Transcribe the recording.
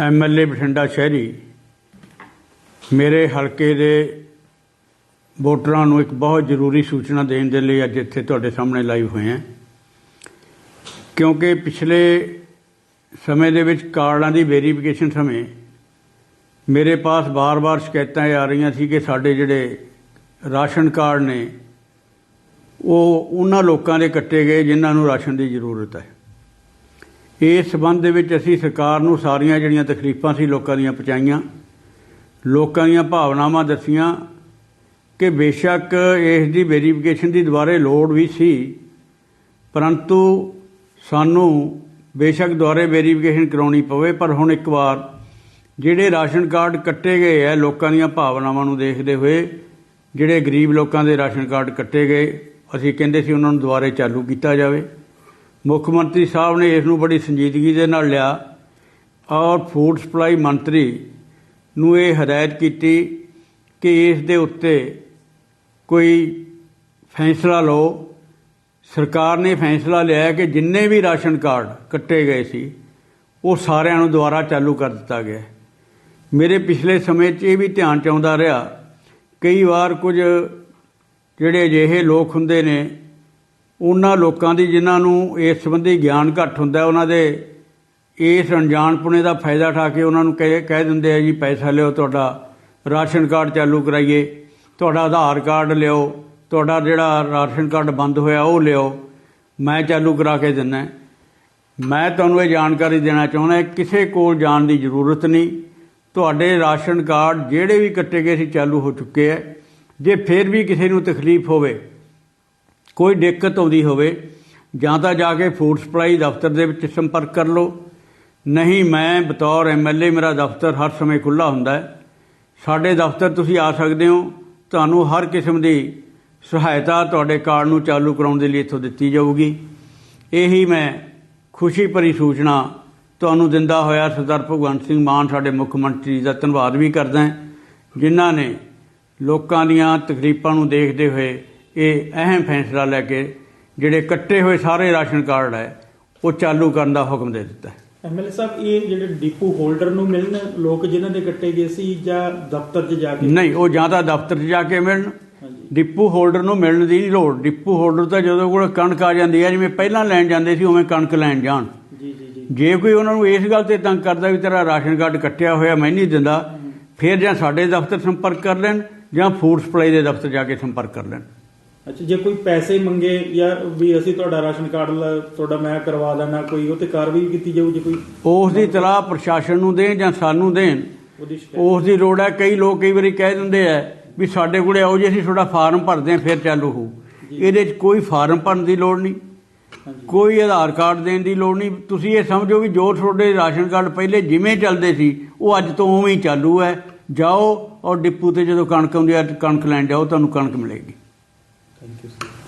MLA Bathinda ਸ਼ਹਿਰੀ, ਮੇਰੇ ਹਲਕੇ ਦੇ ਵੋਟਰਾਂ ਨੂੰ ਇੱਕ ਬਹੁਤ ਜ਼ਰੂਰੀ ਸੂਚਨਾ ਦੇਣ ਦੇ ਲਈ ਅੱਜ ਇੱਥੇ ਤੁਹਾਡੇ ਸਾਹਮਣੇ ਲਾਈਵ ਹੋਏ ਹਾਂ। ਕਿਉਂਕਿ ਪਿਛਲੇ ਸਮੇਂ ਦੇ ਵਿੱਚ ਕਾਰਡਾਂ ਦੀ ਵੈਰੀਫਿਕੇਸ਼ਨ ਸਮੇਂ ਮੇਰੇ ਪਾਸ ਬਾਰ-ਬਾਰ ਸ਼ਿਕਾਇਤਾਂ ਇਹ ਆ ਰਹੀਆਂ ਸੀ ਕਿ ਸਾਡੇ ਜਿਹੜੇ ਰਾਸ਼ਨ ਕਾਰਡ ਨੇ, ਉਹ ਉਹਨਾਂ ਲੋਕਾਂ ਦੇ ਕੱਟੇ ਗਏ ਜਿਨ੍ਹਾਂ ਨੂੰ ਰਾਸ਼ਨ ਦੀ ਜ਼ਰੂਰਤ ਹੈ। ਇਸ ਸਬੰਧ ਦੇ ਵਿੱਚ ਅਸੀਂ ਸਰਕਾਰ ਨੂੰ ਸਾਰੀਆਂ ਜਿਹੜੀਆਂ ਤਕਲੀਫਾਂ ਸੀ ਲੋਕਾਂ ਦੀਆਂ ਪਹੁੰਚਾਈਆਂ, ਲੋਕਾਂ ਦੀਆਂ ਭਾਵਨਾਵਾਂ ਦੱਸੀਆਂ ਕਿ ਬੇਸ਼ੱਕ ਇਸ ਦੀ ਵੈਰੀਫਿਕੇਸ਼ਨ ਦੀ ਦੁਬਾਰੇ ਲੋੜ ਵੀ ਸੀ, ਪਰੰਤੂ ਸਾਨੂੰ ਬੇਸ਼ੱਕ ਦੁਬਾਰੇ ਵੈਰੀਫਿਕੇਸ਼ਨ ਕਰਾਉਣੀ ਪਵੇ, ਪਰ ਹੁਣ ਇੱਕ ਵਾਰ ਜਿਹੜੇ ਰਾਸ਼ਨ ਕਾਰਡ ਕੱਟੇ ਗਏ ਹੈ ਲੋਕਾਂ ਦੀਆਂ ਭਾਵਨਾਵਾਂ ਨੂੰ ਦੇਖਦੇ ਹੋਏ ਜਿਹੜੇ ਗਰੀਬ ਲੋਕਾਂ ਦੇ ਰਾਸ਼ਨ ਕਾਰਡ ਕੱਟੇ ਗਏ, ਅਸੀਂ ਕਹਿੰਦੇ ਸੀ ਉਹਨਾਂ ਨੂੰ ਦੁਬਾਰੇ ਚਾਲੂ ਕੀਤਾ ਜਾਵੇ। ਮੁੱਖ ਮੰਤਰੀ ਸਾਹਿਬ ਨੇ ਇਸ ਨੂੰ ਬੜੀ ਸੰਜੀਦਗੀ ਦੇ ਨਾਲ ਲਿਆ ਔਰ ਫੂਡ ਸਪਲਾਈ ਮੰਤਰੀ ਨੂੰ ਇਹ ਹਦਾਇਤ ਕੀਤੀ ਕਿ ਇਸ ਦੇ ਉੱਤੇ ਕੋਈ ਫੈਸਲਾ ਲਓ। ਸਰਕਾਰ ਨੇ ਫੈਸਲਾ ਲਿਆ ਕਿ ਜਿੰਨੇ ਵੀ ਰਾਸ਼ਨ ਕਾਰਡ ਕੱਟੇ ਗਏ ਸੀ, ਉਹ ਸਾਰਿਆਂ ਨੂੰ ਦੁਬਾਰਾ ਚਾਲੂ ਕਰ ਦਿੱਤਾ ਗਿਆ। ਮੇਰੇ ਪਿਛਲੇ ਸਮੇਂ 'ਚ ਇਹ ਵੀ ਧਿਆਨ ਚ ਆਉਂਦਾ ਰਿਹਾ, ਕਈ ਵਾਰ ਕੁਝ ਜਿਹੜੇ ਅਜਿਹੇ ਲੋਕ ਹੁੰਦੇ ਨੇ ਉਹਨਾਂ ਲੋਕਾਂ ਦੀ ਜਿਨ੍ਹਾਂ ਨੂੰ ਇਸ ਸੰਬੰਧੀ ਗਿਆਨ ਘੱਟ ਹੁੰਦਾ, ਉਹਨਾਂ ਦੇ ਇਸ ਅਣਜਾਣਪੁਣੇ ਦਾ ਫਾਇਦਾ ਉਠਾ ਕੇ ਉਹਨਾਂ ਨੂੰ ਕਹਿ ਕਹਿ ਦਿੰਦੇ ਆ, ਜੀ ਪੈਸਾ ਲਿਓ ਤੁਹਾਡਾ ਰਾਸ਼ਨ ਕਾਰਡ ਚਾਲੂ ਕਰਾਈਏ, ਤੁਹਾਡਾ ਆਧਾਰ ਕਾਰਡ ਲਿਓ ਤੁਹਾਡਾ ਜਿਹੜਾ ਰਾਸ਼ਨ ਕਾਰਡ ਬੰਦ ਹੋਇਆ ਉਹ ਲਿਓ ਮੈਂ ਚਾਲੂ ਕਰਾ ਕੇ ਦਿੰਦਾ ਮੈਂ ਤੁਹਾਨੂੰ ਇਹ ਜਾਣਕਾਰੀ ਦੇਣਾ ਚਾਹੁੰਦਾ ਕਿਸੇ ਕੋਲ ਜਾਣ ਦੀ ਜ਼ਰੂਰਤ ਨਹੀਂ। ਤੁਹਾਡੇ ਰਾਸ਼ਨ ਕਾਰਡ ਜਿਹੜੇ ਵੀ ਕੱਟੇ ਗਏ ਸੀ, ਚਾਲੂ ਹੋ ਚੁੱਕੇ ਹੈ। ਜੇ ਫਿਰ ਵੀ ਕਿਸੇ ਨੂੰ ਤਕਲੀਫ ਹੋਵੇ ਕੋਈ ਦਿੱਕਤ ਆਉਂਦੀ ਹੋਵੇ, ਜਾਂ ਤਾਂ ਜਾ ਕੇ ਫੂਡ ਸਪਲਾਈ ਦਫ਼ਤਰ ਦੇ ਵਿੱਚ ਸੰਪਰਕ ਕਰ ਲਓ। ਨਹੀਂ, ਮੈਂ ਬਤੌਰ ਐਮਐਲਏ ਮੇਰਾ ਦਫ਼ਤਰ ਹਰ ਸਮੇਂ ਖੁੱਲਾ ਹੁੰਦਾ ਹੈ। ਸਾਡੇ ਦਫ਼ਤਰ ਤੁਸੀਂ ਆ ਸਕਦੇ ਹੋ। ਤੁਹਾਨੂੰ ਹਰ ਕਿਸਮ ਦੀ ਸਹਾਇਤਾ ਤੁਹਾਡੇ ਕਾਰਡ ਨੂੰ ਚਾਲੂ ਕਰਾਉਣ ਦੇ ਲਈ ਇੱਥੋਂ ਦਿੱਤੀ ਜਾਊਗੀ। ਇਹੀ ਮੈਂ ਖੁਸ਼ੀ ਭਰੀ ਸੂਚਨਾ ਤੁਹਾਨੂੰ ਦਿੰਦਾ ਹੋਇਆ ਸਰਦਾਰ ਭਗਵੰਤ ਸਿੰਘ ਮਾਨ, ਸਾਡੇ ਮੁੱਖ ਮੰਤਰੀ ਦਾ ਧੰਨਵਾਦ ਵੀ ਕਰਦਾ ਜਿਨ੍ਹਾਂ ਨੇ ਲੋਕਾਂ ਦੀਆਂ ਤਕਲੀਫਾਂ ਨੂੰ ਦੇਖਦੇ ਹੋਏ ਇਹ ਅਹਿਮ ਫੈਸਲਾ ਲੈ ਕੇ ਜਿਹੜੇ ਕੱਟੇ ਹੋਏ ਸਾਰੇ ਰਾਸ਼ਨ ਕਾਰਡ ਹੈ ਉਹ ਚਾਲੂ ਕਰਨ ਦਾ ਹੁਕਮ ਦੇ ਦਿੱਤਾ ਹੈ। ਐਮਐਲਏ ਸਾਹਿਬ ਇਹ ਜਿਹੜੇ ਡਿਪੂ ਹੋਲਡਰ ਨੂੰ ਮਿਲਣ ਲੋਕ ਜਿਨ੍ਹਾਂ ਦੇ ਕੱਟੇ ਗਏ ਸੀ ਜਾਂ ਦਫ਼ਤਰ 'ਚ ਜਾ ਕੇ? ਨਹੀਂ ਉਹ ਜਾਂ ਤਾਂ ਦਫ਼ਤਰ 'ਚ ਜਾ ਕੇ ਮਿਲਣ। ਡਿਪੂ ਹੋਲਡਰ ਨੂੰ ਮਿਲਣ ਦੀ ਨਹੀਂ ਲੋੜ। ਡਿਪੂ ਹੋਲਡਰ ਤਾਂ ਜਦੋਂ ਕੋਲ ਕਣਕ ਆ ਜਾਂਦੀ ਹੈ ਜਿਵੇਂ ਪਹਿਲਾਂ ਲੈਣ ਜਾਂਦੇ ਸੀ ਉਵੇਂ ਕਣਕ ਲੈਣ ਜਾਣ। ਜੀ ਜੀ ਜੀ। ਜੇ ਕੋਈ ਉਹਨਾਂ ਨੂੰ ਇਸ ਗੱਲ ਤੇ ਤੰਗ ਕਰਦਾ ਵੀ ਤੇਰਾ ਰਾਸ਼ਨ ਕਾਰਡ ਕੱਟਿਆ ਹੋਇਆ ਮੈਂ ਨਹੀਂ ਦਿੰਦਾ ਫਿਰ ਜਾਂ ਸਾਡੇ ਦਫ਼ਤਰ ਸੰਪਰਕ ਕਰ ਲੈਣ ਜਾਂ ਫੂਡ ਸਪਲਾਈ ਦੇ ਦਫ਼ਤਰ ਜਾ ਕੇ ਸੰਪਰਕ ਕਰ ਲੈਣ। ਅੱਛਾ ਜੇ ਕੋਈ ਪੈਸੇ ਮੰਗੇ ਜਾਂ ਵੀ ਅਸੀਂ ਤੁਹਾਡਾ ਰਾਸ਼ਨ ਕਾਰਡ ਲ- ਤੁਹਾਡਾ ਮੈਂ ਕਰਵਾ ਦੇਣਾ ਕੋਈ ਉਹ ਤੇ ਕਾਰਵਾਈ ਕੀਤੀ ਜਾਊ ਜੇ ਕੋਈ? ਉਸ ਦੀ ਤਲਾਹ ਪ੍ਰਸ਼ਾਸਨ ਨੂੰ ਦੇਣ ਜਾਂ ਸਾਨੂੰ ਦੇਣ? ਉਹਦੀ ਸ਼ਿਕਾਇਤ। ਉਸ ਦੀ ਲੋੜ ਹੈ ਕਈ ਲੋਕ ਕਈ ਵਾਰੀ ਕਹਿ ਦਿੰਦੇ ਆ ਵੀ ਸਾਡੇ ਕੋਲੇ ਆਓ ਜੇ ਅਸੀਂ ਤੁਹਾਡਾ ਫਾਰਮ ਭਰਦੇ ਹਾਂ ਫਿਰ ਚਾਲੂ ਹੋਊ। ਇਹਦੇ 'ਚ ਕੋਈ ਫਾਰਮ ਭਰਨ ਦੀ ਲੋੜ ਨਹੀਂ। ਹਾਂਜੀ। ਕੋਈ ਆਧਾਰ ਕਾਰਡ ਦੇਣ ਦੀ ਲੋੜ ਨਹੀਂ। ਤੁਸੀਂ ਇਹ ਸਮਝੋ ਵੀ ਜੋ ਤੁਹਾਡੇ ਰਾਸ਼ਨ ਕਾਰਡ ਪਹਿਲੇ ਜਿਵੇਂ ਚੱਲਦੇ ਸੀ ਉਹ ਅੱਜ ਤੋਂ ਉਵੇਂ ਹੀ ਚਾਲੂ ਹੈ। ਜਾਓ ਔਰ ਡਿਪੂ ਤੇ ਜਦੋਂ ਕਣਕ ਆਉਂਦੀ ਹੈ ਕਣਕ ਲੈਣ ਜਾਓ ਤੁਹਾਨੂੰ ਕਣਕ ਮਿਲੇਗੀ। Thank you, sir.